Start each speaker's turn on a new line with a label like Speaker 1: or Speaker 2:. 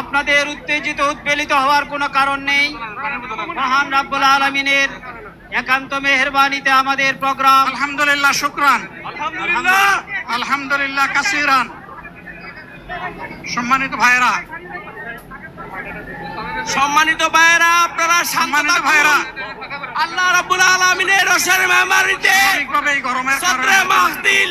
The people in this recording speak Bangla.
Speaker 1: আপনাদের উত্তেজিত উৎপেলিত হওয়ার কোনো কারণ নেই। মহান রাব্বুল আলমিনের একান্ত মেহরবানিতে আমাদের প্রোগ্রাম।
Speaker 2: আলহামদুলিল্লাহ শুক্রান।
Speaker 1: আলহামদুলিল্লাহ।
Speaker 2: আলহামদুলিল্লাহ কাসিরান। সম্মানিত ভাইরা
Speaker 3: সম্মানিত ভাইরা আপনারা
Speaker 2: সম্মানিত ভাইরা
Speaker 3: আল্লাহ রাব্বুল আলামিনের রসের মেহমানিতে
Speaker 2: গরমের কারণে
Speaker 3: মাহদিল